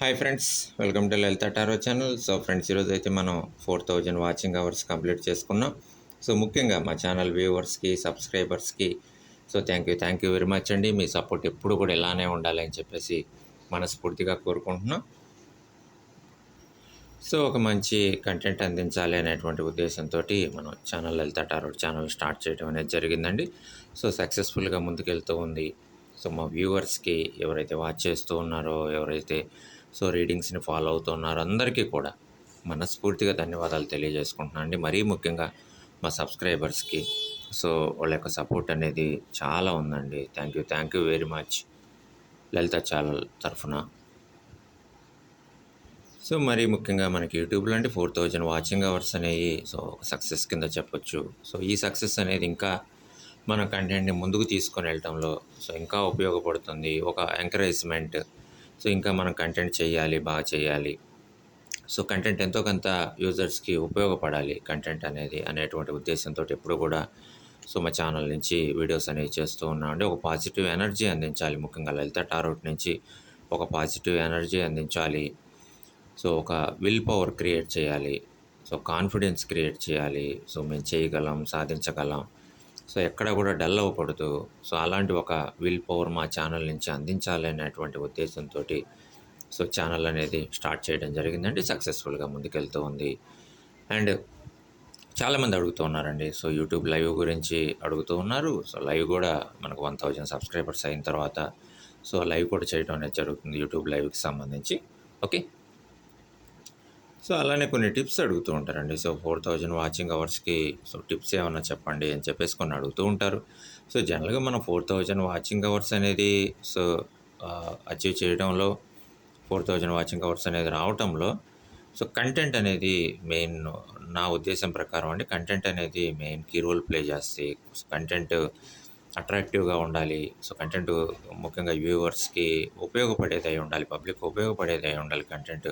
Hi friends welcome to Lalitha tarot channel so friends ఈరోజు అయితే మనం four thousand watching hours complete చేసుకున్నాం. So ముఖ్యంగా మా ఛానల్ వ్యూవర్స్కి సబ్స్క్రైబర్స్కి so thank you thank you very much అండి. మీ సపోర్ట్ ఎప్పుడు కూడా ఇలానే ఉండాలి అని చెప్పేసి మనస్ఫూర్తిగా కోరుకుంటున్నాం. సో ఒక మంచి కంటెంట్ అందించాలి అనేటువంటి ఉద్దేశంతో మనం channel Lalitha tarot channel start చేయడం అనేది జరిగిందండి. సో సక్సెస్ఫుల్గా ముందుకెళ్తూ ఉంది. సో మా వ్యూవర్స్కి ఎవరైతే వాచ్ చేస్తూ ఉన్నారో ఎవరైతే సో రీడింగ్స్ని ఫాలో అవుతున్నారు. అందరికీ కూడా మనస్ఫూర్తిగా ధన్యవాదాలు తెలియజేసుకుంటున్నాను అండి. మరీ ముఖ్యంగా మా సబ్స్క్రైబర్స్కి. సో వాళ్ళ యొక్క సపోర్ట్ అనేది చాలా ఉందండి. Thank you. Thank you very much Lalitha channel తరఫున. సో మరి ముఖ్యంగా మనకి యూట్యూబ్లో అంటే ఫోర్ థౌజండ్ వాచింగ్ అవర్స్ అనేవి సో సక్సెస్ కింద చెప్పొచ్చు. సో ఈ సక్సెస్ అనేది ఇంకా మన కంటెంట్ని ముందుకు తీసుకొని వెళ్ళటంలో సో ఇంకా ఉపయోగపడుతుంది. ఒక ఎంకరేజ్మెంట్ సో ఇంకా మనం కంటెంట్ చేయాలి బాగా చేయాలి. సో కంటెంట్ ఎంతో కొంత యూజర్స్కి ఉపయోగపడాలి కంటెంట్ అనేది అనేటువంటి ఉద్దేశంతో ఎప్పుడు కూడా. సో మా ఛానల్ నుంచి వీడియోస్ అనేవి చేస్తూ ఉన్నామండి. ఒక పాజిటివ్ ఎనర్జీ అందించాలి ముఖ్యంగా లలిత టారోట్ నుంచి ఒక పాజిటివ్ ఎనర్జీ అందించాలి. సో ఒక విల్ పవర్ క్రియేట్ చేయాలి. సో కాన్ఫిడెన్స్ క్రియేట్ చేయాలి. సో మేము చేయగలం సాధించగలం. సో ఎక్కడ కూడా డల్ అవ్వకూడదు. సో అలాంటి ఒక విల్ పవర్ మా ఛానల్ నుంచి అందించాలి అనేటువంటి ఉద్దేశంతో సో ఛానల్ అనేది స్టార్ట్ చేయడం జరిగిందండి. సక్సెస్ఫుల్గా ముందుకెళ్తూ ఉంది. అండ్ చాలామంది అడుగుతూ ఉన్నారండి. సో యూట్యూబ్ లైవ్ గురించి అడుగుతూ ఉన్నారు. సో లైవ్ కూడా మనకు వన్ థౌజండ్ సబ్స్క్రైబర్స్ అయిన తర్వాత సో లైవ్ కూడా చేయడం అనేది జరుగుతుంది యూట్యూబ్ లైవ్కి సంబంధించి. ఓకే? సో అలానే కొన్ని టిప్స్ అడుగుతూ ఉంటారండి. సో ఫోర్ థౌజండ్ వాచింగ్ అవర్స్కి సో టిప్స్ ఏమన్నా చెప్పండి అని చెప్పేసి కొన్ని అడుగుతూ ఉంటారు. సో జనరల్గా మనం ఫోర్ థౌజండ్ వాచింగ్ అవర్స్ అనేది సో అచీవ్ చేయడంలో ఫోర్ థౌజండ్ వాచింగ్ అవర్స్ అనేది రావటంలో సో కంటెంట్ అనేది మెయిన్ నా ఉద్దేశం ప్రకారం అండి. కంటెంట్ అనేది మెయిన్ కీ రోల్ ప్లే చేస్తాయి కంటెంట్ అట్రాక్టివ్గా ఉండాలి. సో కంటెంట్ ముఖ్యంగా వ్యూవర్స్కి ఉపయోగపడేది అయి ఉండాలి. పబ్లిక్ ఉపయోగపడేది అయి ఉండాలి కంటెంట్.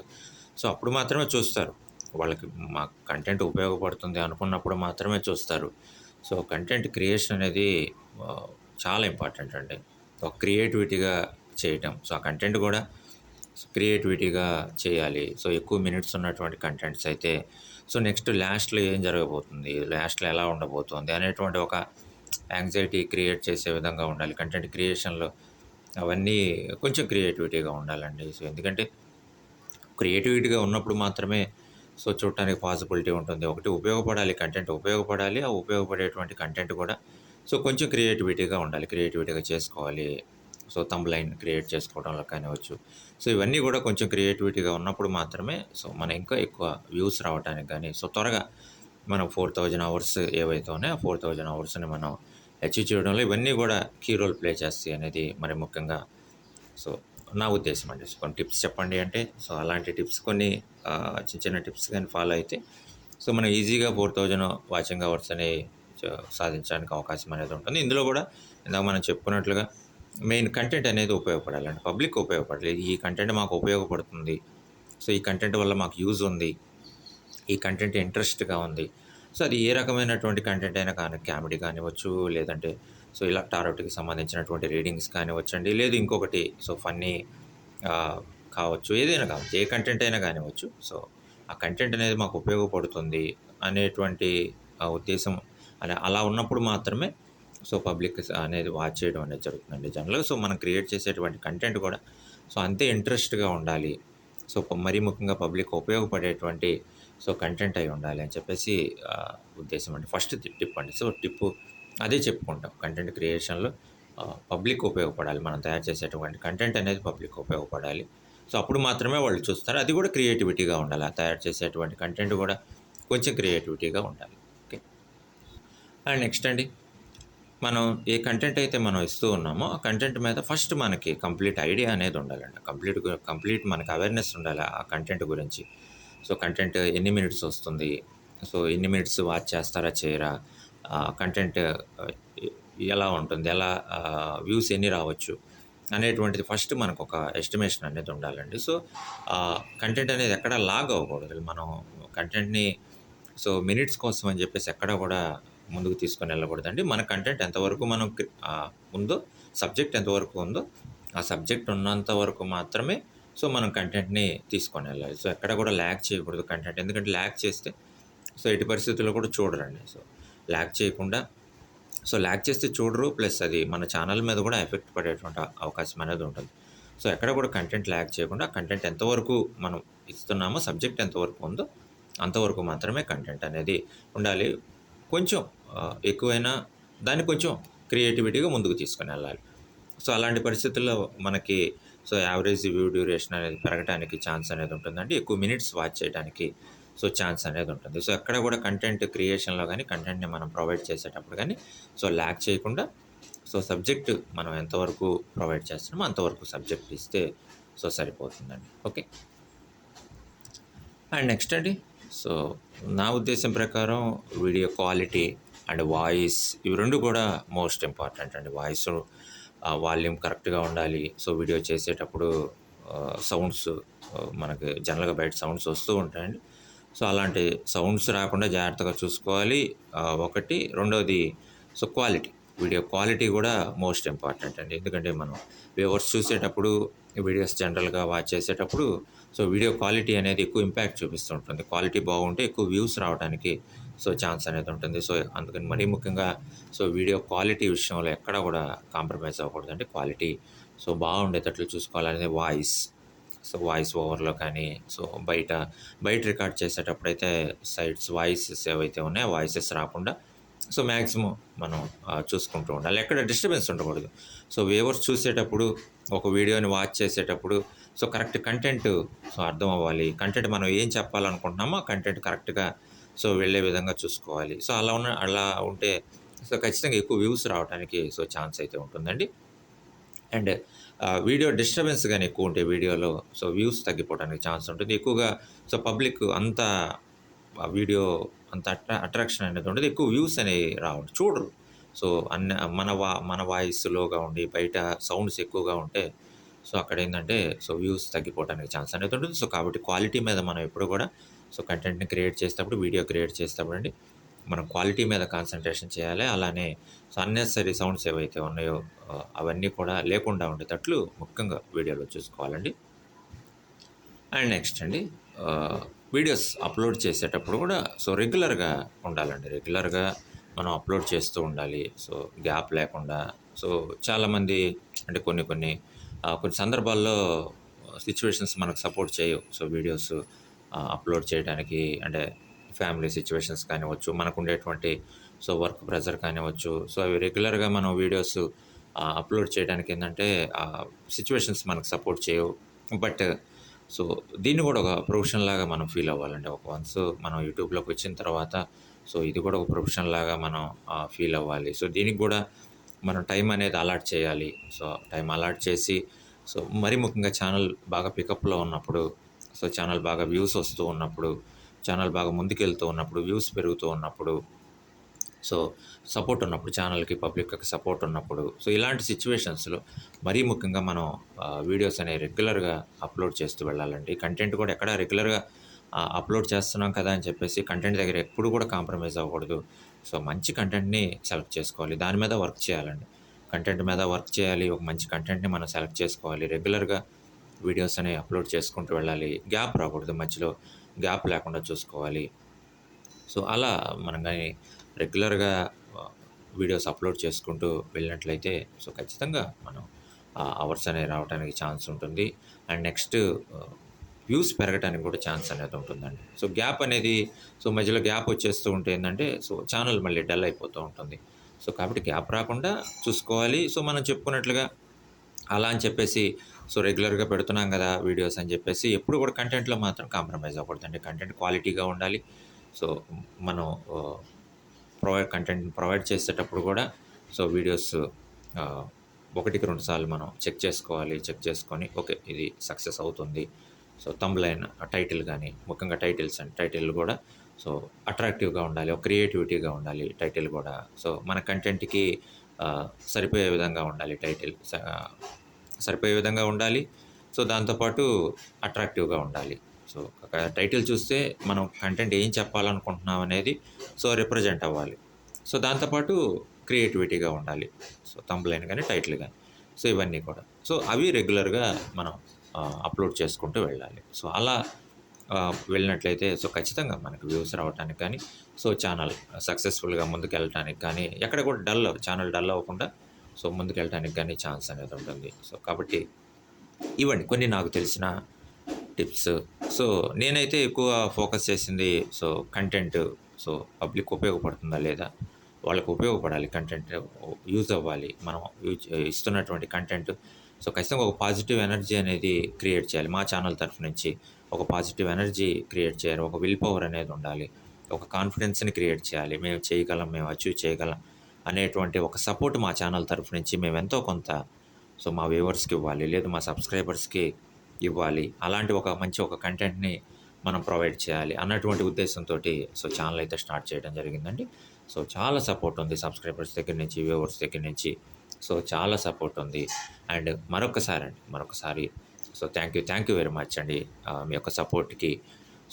సో అప్పుడు మాత్రమే చూస్తారు. వాళ్ళకి మా కంటెంట్ ఉపయోగపడుతుంది అనుకున్నప్పుడు మాత్రమే చూస్తారు. సో కంటెంట్ క్రియేషన్ అనేది చాలా ఇంపార్టెంట్ అండి. ఒక క్రియేటివిటీగా చేయటం. సో ఆ కంటెంట్ కూడా క్రియేటివిటీగా చేయాలి. సో ఎక్కువ మినిట్స్ ఉన్నటువంటి కంటెంట్స్ అయితే సో నెక్స్ట్ లాస్ట్లో ఏం జరగబోతుంది? లాస్ట్లో ఎలా ఉండబోతుంది? అనేటువంటి ఒక యాంగ్జైటీ క్రియేట్ చేసే విధంగా ఉండాలి. కంటెంట్ క్రియేషన్లో అవన్నీ కొంచెం క్రియేటివిటీగా ఉండాలండి. సో ఎందుకంటే క్రియేటివిటీగా ఉన్నప్పుడు మాత్రమే సో చూడటానికి పాసిబిలిటీ ఉంటుంది. ఒకటి ఉపయోగపడాలి కంటెంట్ ఉపయోగపడాలి. ఆ ఉపయోగపడేటువంటి కంటెంట్ కూడా సో కొంచెం క్రియేటివిటీగా ఉండాలి. క్రియేటివిటీగా చేసుకోవాలి. సో తమ్ లైన్ క్రియేట్ చేసుకోవడంలో కానివచ్చు సో ఇవన్నీ కూడా కొంచెం క్రియేటివిటీగా ఉన్నప్పుడు మాత్రమే సో మన ఇంకా ఎక్కువ వ్యూస్ రావడానికి కానీ సో త్వరగా మనం ఫోర్ థౌజండ్ అవర్స్ ఏవైతే ఉన్నాయో ఫోర్ థౌజండ్ అవర్స్ని మనం అచీవ్ చేయడంలో ఇవన్నీ కూడా కీ రోల్ ప్లే చేస్తాయి అనేది మరి ముఖ్యంగా సో నా ఉద్దేశం అండి. కొన్ని టిప్స్ చెప్పండి అంటే సో అలాంటి టిప్స్ కొన్ని చిన్న చిన్న టిప్స్ కానీ ఫాలో అయితే సో మనం ఈజీగా ఫోర్ థౌజండ్ వాచింగ్ అవర్స్ అని సాధించడానికి అవకాశం అనేది ఉంటుంది. ఇందులో కూడా ఇందాక మనం చెప్పుకున్నట్లుగా మెయిన్ కంటెంట్ అనేది ఉపయోగపడాలండి. పబ్లిక్ ఉపయోగపడాలి ఈ కంటెంట్ మాకు ఉపయోగపడుతుంది. సో ఈ కంటెంట్ వల్ల మాకు యూజ్ ఉంది. ఈ కంటెంట్ ఇంట్రెస్ట్గా ఉంది. సో అది ఏ రకమైనటువంటి కంటెంట్ అయినా కానీ కామెడీ కానివ్వచ్చు లేదంటే సో ఇలా టారోట్కి సంబంధించినటువంటి రీడింగ్స్ కానివ్వచ్చండి. లేదు ఇంకొకటి సో ఫన్నీ కావచ్చు ఏదైనా కావచ్చు ఏ కంటెంట్ అయినా కానివ్వచ్చు. సో ఆ కంటెంట్ అనేది మాకు ఉపయోగపడుతుంది అనేటువంటి ఉద్దేశం అనే అలా ఉన్నప్పుడు మాత్రమే సో పబ్లిక్ అనేది వాచ్ చేయడం అనేది జరుగుతుందండి జనరల్గా. సో మనం క్రియేట్ చేసేటువంటి కంటెంట్ కూడా సో అంతే ఇంట్రెస్ట్గా ఉండాలి. సో మరీ ముఖ్యంగా పబ్లిక్ ఉపయోగపడేటువంటి సో కంటెంట్ అయి ఉండాలి అని చెప్పేసి ఉద్దేశం అండి. ఫస్ట్ టిప్ అండి. సో టిప్పు అదే చెప్పుకుంటాం. కంటెంట్ క్రియేషన్లో పబ్లిక్ ఉపయోగపడాలి. మనం తయారు చేసేటువంటి కంటెంట్ అనేది పబ్లిక్ ఉపయోగపడాలి. సో అప్పుడు మాత్రమే వాళ్ళు చూస్తారు. అది కూడా క్రియేటివిటీగా ఉండాలి. ఆ తయారు చేసేటువంటి కంటెంట్ కూడా కొంచెం క్రియేటివిటీగా ఉండాలి. ఓకే? అండ్ నెక్స్ట్ అండి మనం ఏ కంటెంట్ అయితే మనం ఇస్తూ ఉన్నామో ఆ కంటెంట్ మీద ఫస్ట్ మనకి కంప్లీట్ ఐడియా అనేది ఉండాలండి. కంప్లీట్ కంప్లీట్ మనకి అవేర్నెస్ ఉండాలి ఆ కంటెంట్ గురించి. సో కంటెంట్ ఎన్ని మినిట్స్ వస్తుంది? సో ఎన్ని మినిట్స్ వాచ్ చేస్తారా చేయరా? కంటెంట్ ఎలా ఉంటుంది ఎలా వ్యూస్ ఎన్ని రావచ్చు అనేటువంటిది ఫస్ట్ మనకు ఒక ఎస్టిమేషన్ అనేది ఉండాలండి. సో కంటెంట్ అనేది ఎక్కడ లాగ్ అవ్వకూడదు. మనం కంటెంట్ని సో మినిట్స్ కోసం అని చెప్పేసి ఎక్కడ కూడా ముందుకు తీసుకొని వెళ్ళకూడదండి. మన కంటెంట్ ఎంతవరకు మనం ఉందో సబ్జెక్ట్ ఎంతవరకు ఉందో ఆ సబ్జెక్ట్ ఉన్నంత వరకు మాత్రమే సో మనం కంటెంట్ని తీసుకొని వెళ్ళాలి. సో ఎక్కడ కూడా ల్యాక్ చేయకూడదు కంటెంట్ ఎందుకంటే ల్యాక్ చేస్తే సో ఎటు పరిస్థితుల్లో కూడా చూడరండి. సో ల్యాక్ చేయకుండా. సో ల్యాక్ చేస్తే చూడరు. ప్లస్ అది మన ఛానల్ మీద కూడా ఎఫెక్ట్ పడేటువంటి అవకాశం అనేది ఉంటుంది. సో ఎక్కడ కూడా కంటెంట్ ల్యాక్ చేయకుండా కంటెంట్ ఎంతవరకు మనం ఇస్తున్నామో సబ్జెక్ట్ ఎంతవరకు ఉందో అంతవరకు మాత్రమే కంటెంట్ అనేది ఉండాలి. కొంచెం ఎక్కువైనా దాన్ని కొంచెం క్రియేటివిటీగా ముందుకు తీసుకొని వెళ్ళాలి. సో అలాంటి పరిస్థితుల్లో మనకి సో యావరేజ్ వ్యూ డ్యూరేషన్ అనేది పెరగడానికి ఛాన్స్ అనేది ఉంటుందండి. ఎక్కువ మినిట్స్ వాచ్ చేయడానికి సో ఛాన్స్ అనేది ఉంటుంది. సో ఎక్కడ కూడా కంటెంట్ క్రియేషన్లో కానీ కంటెంట్ని మనం ప్రొవైడ్ చేసేటప్పుడు కానీ సో ల్యాక్ చేయకుండా సో సబ్జెక్ట్ మనం ఎంతవరకు ప్రొవైడ్ చేస్తున్నామో అంతవరకు సబ్జెక్ట్ ఇస్తే సో సరిపోతుందండి. ఓకే అండ్ నెక్స్ట్ అండి. సో నా ఉద్దేశం ప్రకారం వీడియో క్వాలిటీ అండ్ వాయిస్ ఇవి రెండు కూడా మోస్ట్ ఇంపార్టెంట్ అండి. వాయిస్ వాల్యూమ్ కరెక్ట్గా ఉండాలి. సో వీడియో చేసేటప్పుడు సౌండ్స్ మనకి జనరల్గా బయట సౌండ్స్ వస్తూ ఉంటాయండి. సో అలాంటి సౌండ్స్ రాకుండా జాగ్రత్తగా చూసుకోవాలి. ఒకటి. రెండవది సో క్వాలిటీ. వీడియో క్వాలిటీ కూడా మోస్ట్ ఇంపార్టెంట్ అండి. ఎందుకంటే మనం వ్యూవర్స్ చూసేటప్పుడు వీడియోస్ జనరల్గా వాచ్ చేసేటప్పుడు సో వీడియో క్వాలిటీ అనేది ఎక్కువ ఇంపాక్ట్ చూపిస్తుంటుంది క్వాలిటీ బాగుంటే ఎక్కువ వ్యూస్ రావడానికి సో ఛాన్స్ అనేది ఉంటుంది. సో అందుకని మరీ ముఖ్యంగా సో వీడియో క్వాలిటీ విషయంలో ఎక్కడ కూడా కాంప్రమైజ్ అవ్వకూడదు అంటే క్వాలిటీ సో బాగుండేటట్లు చూసుకోవాలనేది వాయిస్ సో వాయిస్ ఓవర్లో కానీ సో బయట బయట రికార్డ్ చేసేటప్పుడు అయితే సైడ్స్ వాయిసెస్ ఏవైతే ఉన్నాయో వాయిసెస్ రాకుండా సో మ్యాక్సిమం మనం చూసుకుంటూ ఉండాలి. ఎక్కడ డిస్టర్బెన్స్ ఉండకూడదు. సో వేవర్స్ చూసేటప్పుడు ఒక వీడియోని వాచ్ చేసేటప్పుడు సో కరెక్ట్ కంటెంట్ సో అర్థం అవ్వాలి. కంటెంట్ మనం ఏం చెప్పాలనుకుంటున్నామో కంటెంట్ కరెక్ట్గా సో వెళ్ళే విధంగా చూసుకోవాలి. సో అలా ఉన్న అలా ఉంటే సో ఖచ్చితంగా ఎక్కువ వ్యూస్ రావడానికి సో ఛాన్స్ అయితే ఉంటుందండి. అండ్ వీడియో డిస్టర్బెన్స్ కానీ ఎక్కువ ఉంటే వీడియోలో సో వ్యూస్ తగ్గిపోవడానికి ఛాన్స్ ఉంటుంది. ఎక్కువగా సో పబ్లిక్ అంత వీడియో అంత అట్రా అట్రాక్షన్ అనేది ఉండదు. ఎక్కువ వ్యూస్ అనేవి రావు చూడరు. సో అన్న మన వా మన వాయిస్ లోగా ఉండి బయట సౌండ్స్ ఎక్కువగా ఉంటే సో అక్కడ ఏంటంటే సో వ్యూస్ తగ్గిపోవడానికి ఛాన్స్ అనేది ఉంటుంది. సో కాబట్టి క్వాలిటీ మీద మనం ఎప్పుడు కూడా సో కంటెంట్ని క్రియేట్ చేసేటప్పుడు వీడియో క్రియేట్ చేసేటప్పుడు అండి మనం క్వాలిటీ మీద కాన్సన్ట్రేషన్ చేయాలి. అలానే సో అన్నెసరీ సౌండ్స్ ఏవైతే ఉన్నాయో అవన్నీ కూడా లేకుండా ఉండేటట్లు ముఖ్యంగా వీడియోలో చూసుకోవాలండి. అండ్ నెక్స్ట్ అండి వీడియోస్ అప్లోడ్ చేసేటప్పుడు కూడా సో రెగ్యులర్గా ఉండాలండి. రెగ్యులర్గా మనం అప్లోడ్ చేస్తూ ఉండాలి. సో గ్యాప్ లేకుండా సో చాలామంది అంటే కొన్ని కొన్ని కొన్ని సందర్భాల్లో సిచ్యువేషన్స్ మనకు సపోర్ట్ చేయవు. సో వీడియోస్ అప్లోడ్ చేయడానికి అంటే ఫ్యామిలీ సిచ్యువేషన్స్ కానివ్వచ్చు మనకు ఉండేటువంటి సో వర్క్ ప్రెజర్ కానివ్వచ్చు సో అవి రెగ్యులర్గా మనం వీడియోస్ అప్లోడ్ చేయడానికి ఏంటంటే సిచ్యువేషన్స్ మనకు సపోర్ట్ చేయవు. బట్ సో దీన్ని కూడా ఒక ప్రొఫెషన్ లాగా మనం ఫీల్ అవ్వాలండి. ఒక వన్స్ మనం యూట్యూబ్లోకి వచ్చిన తర్వాత సో ఇది కూడా ఒక ప్రొఫెషన్ లాగా మనం ఫీల్ అవ్వాలి. సో దీనికి కూడా మనం టైం అనేది అలాట్ చేయాలి. సో టైం అలాట్ చేసి సో మరీ ముఖ్యంగా ఛానల్ బాగా పికప్లో ఉన్నప్పుడు సో ఛానల్ బాగా వ్యూస్ వస్తూ ఉన్నప్పుడు ఛానల్ బాగా ముందుకెళ్తూ ఉన్నప్పుడు వ్యూస్ పెరుగుతూ ఉన్నప్పుడు సో సపోర్ట్ ఉన్నప్పుడు ఛానల్కి పబ్లిక్కి సపోర్ట్ ఉన్నప్పుడు సో ఇలాంటి సిచ్యువేషన్స్లో మరీ ముఖ్యంగా మనం వీడియోస్ అనేవి రెగ్యులర్గా అప్లోడ్ చేస్తూ వెళ్ళాలండి కంటెంట్ కూడా ఎక్కడ రెగ్యులర్గా అప్లోడ్ చేస్తున్నాం కదా అని చెప్పేసి కంటెంట్ దగ్గర ఎప్పుడు కూడా కాంప్రమైజ్ అవ్వకూడదు. సో మంచి కంటెంట్ని సెలెక్ట్ చేసుకోవాలి. దాని మీద వర్క్ చేయాలండి. కంటెంట్ మీద వర్క్ చేయాలి. ఒక మంచి కంటెంట్ని మనం సెలెక్ట్ చేసుకోవాలి. రెగ్యులర్గా వీడియోస్ అనేవి అప్లోడ్ చేసుకుంటూ వెళ్ళాలి. గ్యాప్ రాకూడదు మధ్యలో. గ్యాప్ లేకుండా చూసుకోవాలి. సో అలా మనం కానీ రెగ్యులర్గా వీడియోస్ అప్లోడ్ చేసుకుంటూ వెళ్ళినట్లయితే సో ఖచ్చితంగా మనం అవర్స్ అనేవి రావడానికి ఛాన్స్ ఉంటుంది. అండ్ నెక్స్ట్ వ్యూస్ పెరగడానికి కూడా ఛాన్స్ అనేది ఉంటుందండి. సో గ్యాప్ అనేది సో మధ్యలో గ్యాప్ వచ్చేస్తూ ఉంటే ఏంటంటే సో ఛానల్ మళ్ళీ డల్ అయిపోతూ ఉంటుంది. సో కాబట్టి గ్యాప్ రాకుండా చూసుకోవాలి. సో మనం చెప్పుకున్నట్లుగా అలా అని చెప్పేసి సో రెగ్యులర్గా పెడుతున్నాం కదా వీడియోస్ అని చెప్పేసి ఎప్పుడు కూడా కంటెంట్లో మాత్రం కాంప్రమైజ్ అవ్వకూడదండి. కంటెంట్ క్వాలిటీగా ఉండాలి. సో మనం ప్రొవైడ్ కంటెంట్ ప్రొవైడ్ చేసేటప్పుడు కూడా సో వీడియోస్ ఒకటికి రెండు సార్లు మనం చెక్ చేసుకోవాలి చెక్ చేసుకొని ఓకే ఇది సక్సెస్ అవుతుంది. సో తమ్లైన్ టైటిల్ కానీ ముఖ్యంగా టైటిల్స్ అండ్ టైటిల్ కూడా సో అట్రాక్టివ్గా ఉండాలి ఒక క్రియేటివిటీగా ఉండాలి టైటిల్ కూడా. సో మన కంటెంట్కి సరిపోయే విధంగా ఉండాలి టైటిల్. సరిపోయే విధంగా ఉండాలి. సో దాంతోపాటు అట్రాక్టివ్గా ఉండాలి. సో ఒక టైటిల్ చూస్తే మనం కంటెంట్ ఏం చెప్పాలనుకుంటున్నాం అనేది సో రిప్రజెంట్ అవ్వాలి. సో దాంతోపాటు క్రియేటివిటీగా ఉండాలి. సో తంబులైన్ కానీ టైటిల్ కానీ సో ఇవన్నీ కూడా. సో అవి రెగ్యులర్గా మనం అప్లోడ్ చేసుకుంటూ వెళ్ళాలి. సో అలా వెళ్ళినట్లయితే సో ఖచ్చితంగా మనకు వ్యూస్ రావడానికి కానీ సో ఛానల్ సక్సెస్ఫుల్గా ముందుకు వెళ్ళడానికి కానీ ఎక్కడ కూడా డల్ ఛానల్ డల్ అవ్వకుండా సో ముందుకు వెళ్ళడానికి కానీ ఛాన్స్ అనేది ఉంటుంది. సో కాబట్టి ఇవ్వండి కొన్ని నాకు తెలిసిన టిప్స్. సో నేనైతే ఎక్కువ ఫోకస్ చేసింది సో కంటెంట్ సో పబ్లిక్ ఉపయోగపడుతుందా లేదా? వాళ్ళకు ఉపయోగపడాలి కంటెంట్ యూజ్ అవ్వాలి. మనం యూజ్ ఇస్తున్నటువంటి కంటెంట్ సో ఖచ్చితంగా ఒక పాజిటివ్ ఎనర్జీ అనేది క్రియేట్ చేయాలి. మా ఛానల్ తరఫు నుంచి ఒక పాజిటివ్ ఎనర్జీ క్రియేట్ చేయాలి ఒక విల్ పవర్ అనేది ఉండాలి. ఒక కాన్ఫిడెన్స్ని క్రియేట్ చేయాలి. మేము చేయగలం మేము అచీవ్ చేయగలం అనేటువంటి ఒక సపోర్ట్ మా ఛానల్ తరఫు నుంచి మేము ఎంతో కొంత సో మా వ్యూవర్స్కి ఇవ్వాలి. లేదు మా సబ్స్క్రైబర్స్కి ఇవ్వాలి. అలాంటి ఒక మంచి ఒక కంటెంట్ని మనం ప్రొవైడ్ చేయాలి అన్నటువంటి ఉద్దేశంతో సో ఛానల్ అయితే స్టార్ట్ చేయడం జరిగిందండి. సో చాలా సపోర్ట్ ఉంది సబ్స్క్రైబర్స్ దగ్గర నుంచి వ్యూవర్స్ దగ్గర నుంచి. సో చాలా సపోర్ట్ ఉంది. అండ్ మరొకసారి అండి మరొకసారి so thank you thank you very much అండి మీ యొక్క సపోర్ట్కి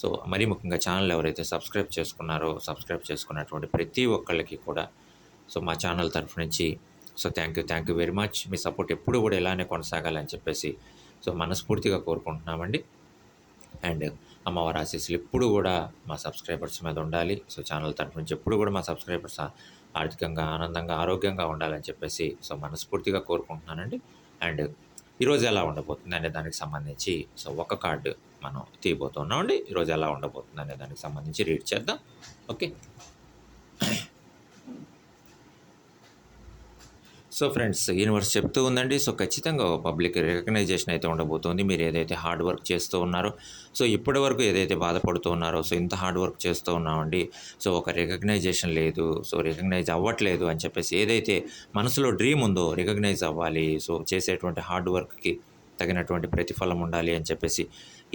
సో మరీ ముఖ్యంగా ఛానల్ ఎవరైతే సబ్స్క్రైబ్ చేసుకున్నారో సబ్స్క్రైబ్ చేసుకున్నటువంటి ప్రతి ఒక్కళ్ళకి కూడా సో మా ఛానల్ తరఫు నుంచి so thank you thank you very much me support ఎప్పుడు కూడా ఇలానే కొనసాగాలని చెప్పేసి సో మనస్ఫూర్తిగా కోరుకుంటున్నామండి. అండ్ అమ్మవారి ఆశీస్సులు ఎప్పుడు కూడా మా సబ్స్క్రైబర్స్ మీద ఉండాలి. సో ఛానల్ తరఫు నుంచి ఎప్పుడు కూడా మా సబ్స్క్రైబర్స్ ఆర్థికంగా ఆనందంగా ఆరోగ్యంగా ఉండాలని చెప్పేసి సో మనస్ఫూర్తిగా కోరుకుంటున్నానండి. అండ్ ఈరోజు ఎలా ఉండబోతుంది అనే దానికి సంబంధించి సో ఒక కార్డు మనం తీయబోతున్నామండి. ఈరోజు ఎలా ఉండబోతుంది అనే దానికి సంబంధించి రీడ్ చేద్దాం. ఓకే? సో ఫ్రెండ్స్ యూనివర్స్ చెప్తూ ఉందండి. సో ఖచ్చితంగా పబ్లిక్ రికగ్నైజేషన్ అయితే ఉండబోతోంది. మీరు ఏదైతే హార్డ్ వర్క్ చేస్తూ ఉన్నారో సో ఇప్పటి వరకు ఏదైతే బాధపడుతూ ఉన్నారో సో ఇంత హార్డ్ వర్క్ చేస్తూ ఉన్నామండి. సో ఒక రికగ్నైజేషన్ లేదు సో రికగ్నైజ్ అవ్వట్లేదు అని చెప్పేసి ఏదైతే మనసులో డ్రీమ్ ఉందో రికగ్నైజ్ అవ్వాలి. సో చేసేటువంటి హార్డ్ వర్క్కి తగినటువంటి ప్రతిఫలం ఉండాలి అని చెప్పేసి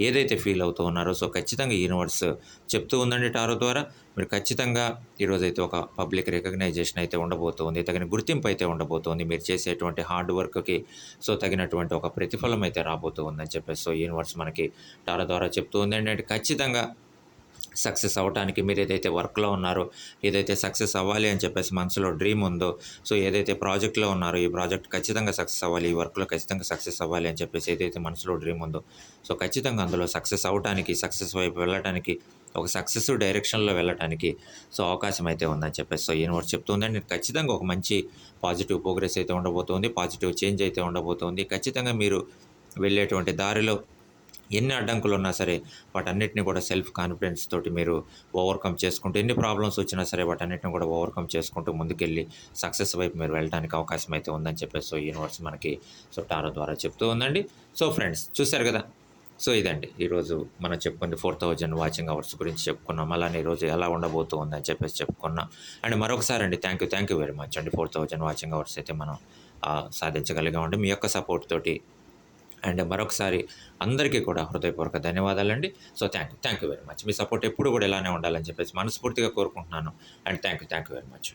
ఏదైతే ఫీల్ అవుతూ ఉన్నారో సో ఖచ్చితంగా యూనివర్స్ చెప్తూ ఉందండి టారో ద్వారా. మీరు ఖచ్చితంగా ఈరోజైతే ఒక పబ్లిక్ రికగ్నైజేషన్ అయితే ఉండబోతోంది తగిన గుర్తింపు అయితే ఉండబోతోంది. మీరు చేసేటువంటి హార్డ్ వర్క్కి సో తగినటువంటి ఒక ప్రతిఫలం అయితే రాబోతూ ఉందని చెప్పేసి సో యూనివర్స్ మనకి టారో ద్వారా చెప్తూ ఉంది అంటే ఖచ్చితంగా సక్సెస్ అవ్వడానికి మీరు ఏదైతే వర్క్లో ఉన్నారో ఏదైతే సక్సెస్ అవ్వాలి అని చెప్పేసి మనసులో డ్రీమ్ ఉందో సో ఏదైతే ప్రాజెక్ట్లో ఉన్నారో ఈ ప్రాజెక్ట్ ఖచ్చితంగా సక్సెస్ అవ్వాలి ఈ వర్క్లో ఖచ్చితంగా సక్సెస్ అవ్వాలి అని చెప్పేసి ఏదైతే మనసులో డ్రీమ్ ఉందో సో ఖచ్చితంగా అందులో సక్సెస్ అవ్వడానికి సక్సెస్ వైపు వెళ్ళడానికి ఒక సక్సెస్ డైరెక్షన్లో వెళ్ళడానికి సో అవకాశం అయితే ఉందని చెప్పేసి సో యూనివర్స్ చెప్తుందండి. ఖచ్చితంగా ఒక మంచి పాజిటివ్ ప్రోగ్రెస్ అయితే ఉండబోతోంది పాజిటివ్ చేంజ్ అయితే ఉండబోతోంది. ఖచ్చితంగా మీరు వెళ్ళేటువంటి దారిలో ఎన్ని అడ్డంకులు ఉన్నా సరే వాటన్నిటిని కూడా సెల్ఫ్ కాన్ఫిడెన్స్ తోటి మీరు ఓవర్కమ్ చేసుకుంటూ ఎన్ని ప్రాబ్లమ్స్ వచ్చినా సరే వాటన్నిటిని కూడా ఓవర్కమ్ చేసుకుంటూ ముందుకెళ్ళి సక్సెస్ వైపు మీరు వెళ్ళడానికి అవకాశం అయితే ఉందని చెప్పేసి సో యూనివర్స్ మనకి సో టారో ద్వారా చెప్తూ ఉందండి. సో ఫ్రెండ్స్ చూశారు కదా? సో ఇదండి. ఈరోజు మనం చెప్పుకుంది ఫోర్ థౌజండ్ వాచింగ్ అవర్స్ గురించి చెప్పుకున్నాం. అలానే ఈరోజు ఎలా ఉండబోతుంది అని చెప్పేసి చెప్పుకున్నాం. అండ్ మరొకసారి అండి thank you thank you very much అండి. ఫోర్ థౌజండ్ వాచింగ్ అవర్స్ అయితే మనం సాధించగలిగామండి మీ యొక్క సపోర్ట్ తోటి అండ్ మరొకసారి అందరికీ కూడా హృదయపూర్వక ధన్యవాదాలండి. So thank you thank you very much me support ఎప్పుడు కూడా ఇలానే ఉండాలని చెప్పేసి మనస్ఫూర్తిగా కోరుకుంటున్నాను. And thank you thank you very much